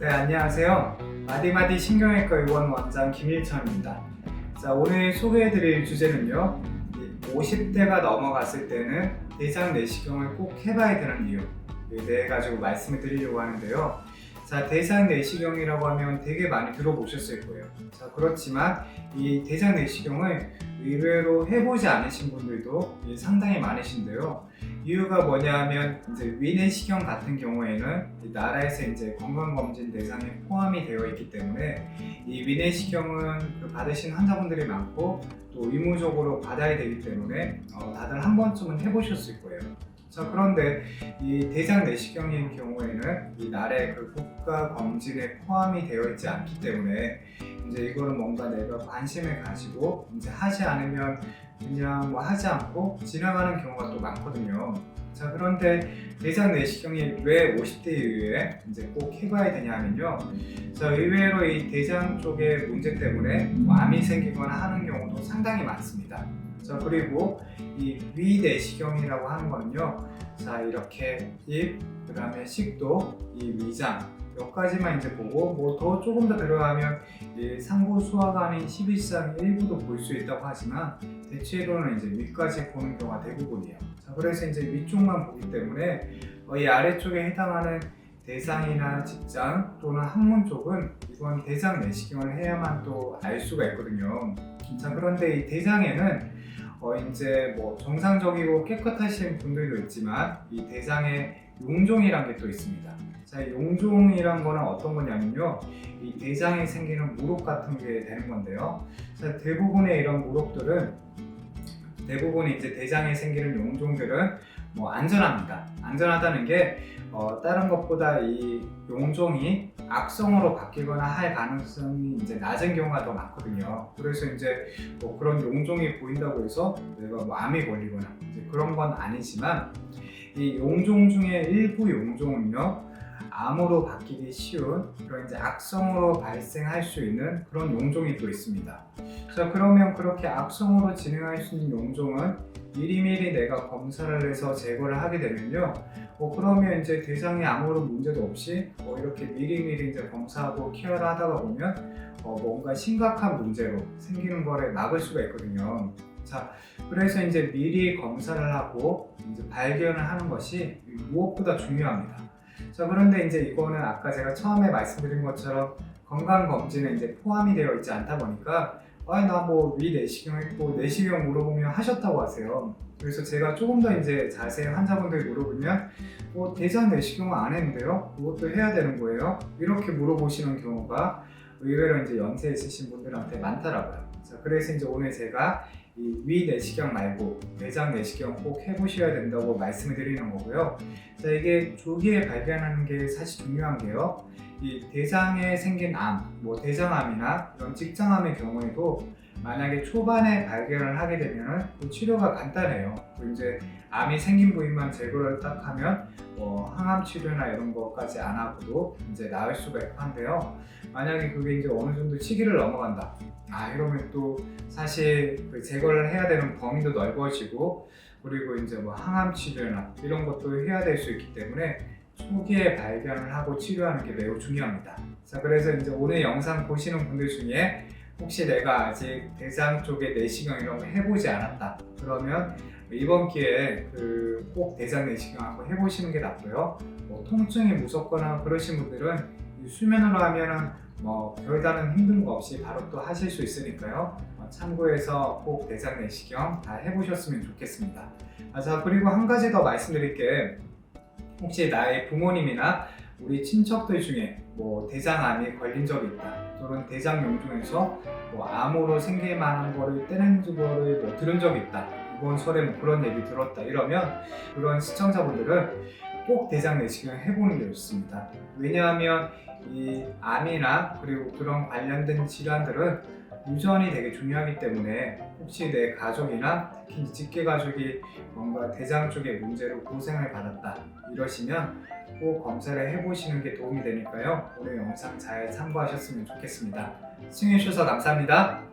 네, 안녕하세요. 마디마디 신경외과 의원 원장 김일천입니다. 자, 오늘 소개해드릴 주제는요. 이 50대가 넘어갔을 때는 대장 내시경을 꼭 해봐야 되는 이유. 에 대해 가지고 말씀을 드리려고 하는데요. 자, 대장 내시경이라고 하면 되게 많이 들어보셨을 거예요. 자, 그렇지만 이 대장 내시경을 의외로 해보지 않으신 분들도 이 상당히 많으신데요. 이유가 뭐냐 하면 이제 위내시경 같은 경우에는 이 나라에서 이제 건강검진 대상에 포함이 되어 있기 때문에 이 위내시경은 그 받으신 환자분들이 많고 또 의무적으로 받아야 되기 때문에 어, 다들 한 번쯤은 해보셨을 거예요. 자 그런데 이 대장 내시경의 경우에는 이 나라의 그 국가 검진에 포함이 되어 있지 않기 때문에 이제 이거는 뭔가 내가 관심을 가지고 이제 하지 않으면 그냥 뭐 하지 않고 지나가는 경우가 또 많거든요. 자 그런데 대장 내시경이 왜 50대 이후에 이제 꼭 해봐야 되냐면요. 자 의외로 이 대장 쪽의 문제 때문에 뭐 암이 생기거나 하는 경우도 상당히 많습니다. 자 그리고 이 위내시경이라고 하는 거는요. 자 이렇게 입, 그다음에 식도, 이 위장 몇 가지만 이제 보고 뭐 더 조금 더 들어가면 이 상부 수화관인 11상 일부도 볼 수 있다고 하지만 대체로는 이제 위까지 보는 경우가 대부분이에요. 자 그래서 이제 위쪽만 보기 때문에 어, 이 아래쪽에 해당하는 대상이나 직장 또는 항문 쪽은 이건 대장 내시경을 해야만 또 알 수가 있거든요. 자 그런데 이 대장에는 어 이제 뭐 정상적이고 깨끗하신 분들도 있지만 이 대장에 용종이란 게 또 있습니다. 자, 이 용종이란 거는 어떤 거냐면요. 이 대장에 생기는 무릎 같은 게 되는 건데요. 자, 대부분의 이런 무릎들은 대부분 이제 대장에 생기는 용종들은 뭐 안전합니다. 안전하다는 게 어, 다른 것보다 이 용종이 악성으로 바뀌거나 할 가능성이 이제 낮은 경우가 더 많거든요. 그래서 이제 뭐 그런 용종이 보인다고 해서 내가 뭐 암이 걸리거나 그런 건 아니지만 이 용종 중에 일부 용종은요 암으로 바뀌기 쉬운 그런 이제 악성으로 발생할 수 있는 그런 용종이 또 있습니다. 자 그러면 그렇게 악성으로 진행할 수 있는 용종은 미리미리 내가 검사를 해서 제거를 하게 되면요. 어, 그러면 이제 대장에 아무런 문제도 없이 어, 이렇게 미리미리 이제 검사하고 케어를 하다가 보면 어, 뭔가 심각한 문제로 생기는 거를 막을 수가 있거든요. 자, 그래서 이제 미리 검사를 하고 이제 발견을 하는 것이 무엇보다 중요합니다. 자, 그런데 이제 이거는 아까 제가 처음에 말씀드린 것처럼 건강 검진에 이제 포함이 되어 있지 않다 보니까 아니 나뭐 위 내시경 했고 내시경 물어보면 하셨다고 하세요. 그래서 제가 조금 더 이제 자세히 환자분들 물어보면 뭐 대장 내시경은 안 했는데요. 그것도 해야 되는 거예요. 이렇게 물어보시는 경우가 의외로 이제 연세 있으신 분들한테 많더라고요. 자, 그래서 이제 오늘 제가 이 위 내시경 말고 대장 내시경 꼭 해보셔야 된다고 말씀을 드리는 거고요. 자, 이게 조기에 발견하는 게 사실 중요한 게요. 이 대장에 생긴 암, 뭐 대장암이나 이런 직장암의 경우에도 만약에 초반에 발견을 하게 되면 치료가 간단해요. 또 이제 암이 생긴 부위만 제거를 딱 하면 뭐 항암 치료나 이런 것까지 안 하고도 이제 나을 수가 있고 한데요. 만약에 그게 이제 어느 정도 시기를 넘어간다. 아 이러면 또 사실 그 제거를 해야 되는 범위도 넓어지고 그리고 이제 뭐 항암 치료나 이런 것도 해야 될 수 있기 때문에 초기에 발견을 하고 치료하는 게 매우 중요합니다. 자 그래서 이제 오늘 영상 보시는 분들 중에 혹시 내가 아직 대장 쪽에 내시경 이런 거 해보지 않았다 그러면 이번 기회에 그 꼭 대장 내시경 한번 해보시는 게 낫고요. 뭐 통증이 무섭거나 그러신 분들은 이 수면으로 하면은 뭐 별다른 힘든 거 없이 바로 또 하실 수 있으니까요. 어, 참고해서 꼭 대장 내시경 다 해보셨으면 좋겠습니다. 아, 자 그리고 한 가지 더 말씀드릴 게 혹시 나의 부모님이나 우리 친척들 중에 뭐 대장암이 걸린 적이 있다. 또는 대장 용종에서 뭐 암으로 생길 만한 거를 떼낸 거를 뭐 들은 적이 있다. 이번 설에 뭐 그런 얘기 들었다. 이러면 그런 시청자분들은 꼭 대장 내시경 해보는 게 좋습니다. 왜냐하면 이 암이나 그리고 그런 관련된 질환들은 유전이 되게 중요하기 때문에 혹시 내 가족이나 특히 직계 가족이 뭔가 대장 쪽의 문제로 고생을 받았다 이러시면 꼭 검사를 해보시는 게 도움이 되니까요. 오늘 영상 잘 참고하셨으면 좋겠습니다. 시청해주셔서 감사합니다